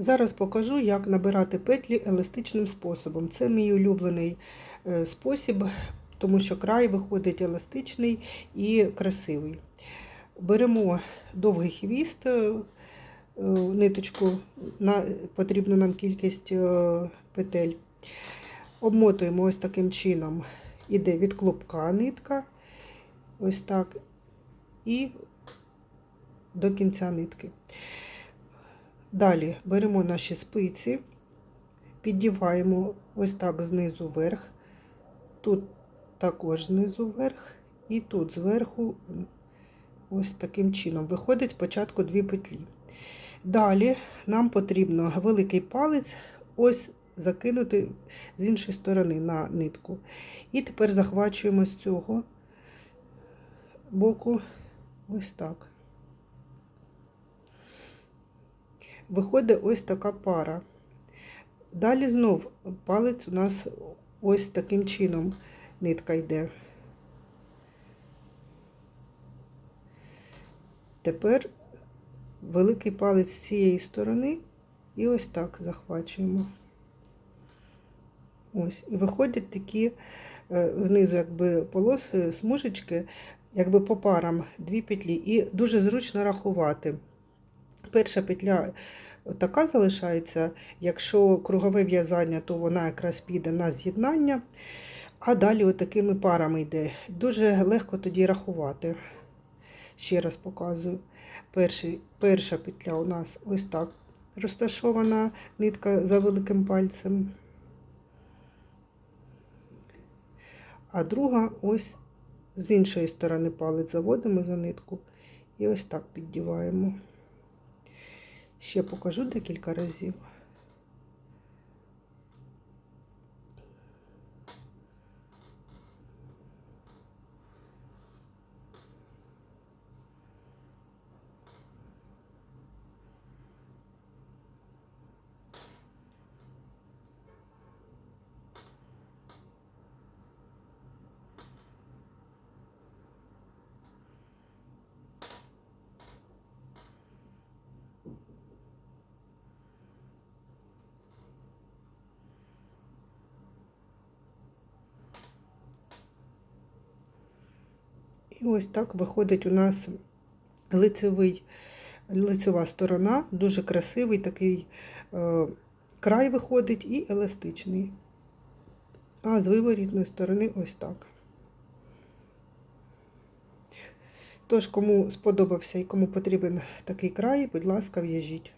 Зараз покажу, як набирати петлі еластичним способом. Це мій улюблений е, спосіб, тому що край виходить еластичний і красивий. Беремо довгий хвіст, е, е, ниточку, на потрібну нам кількість петель. Обмотуємо ось таким чином. Іде від клубка нитка, ось так, і до кінця нитки. Далі беремо наші спиці, піддіваємо ось так знизу вверх, тут також знизу вверх, і тут зверху ось таким чином. Виходить спочатку дві петлі. Далі нам потрібно великий палець ось закинути з іншої сторони на нитку. І тепер захвачуємо з цього боку ось так. Виходить ось така пара. Далі знов палець у нас ось таким чином нитка йде. Тепер великий палець з цієї сторони і ось так захвачуємо. Ось, і виходять такі е, знизу, якби полоси, смужечки, якби по парам дві петлі, і дуже зручно рахувати. Перша петля така залишається, якщо кругове в'язання, то вона якраз піде на з'єднання, а далі отакими парами йде. Дуже легко тоді рахувати. Ще раз показую. Перший, перша петля у нас ось так розташована нитка за великим пальцем. А друга ось з іншої сторони палець заводимо за нитку і ось так піддіваємо. Ще покажу декілька разів. І ось так виходить у нас лицевий, лицева сторона, дуже красивий такий е, край виходить і еластичний. А з виворітної сторони ось так. Тож, кому сподобався і кому потрібен такий край, будь ласка, в'яжіть.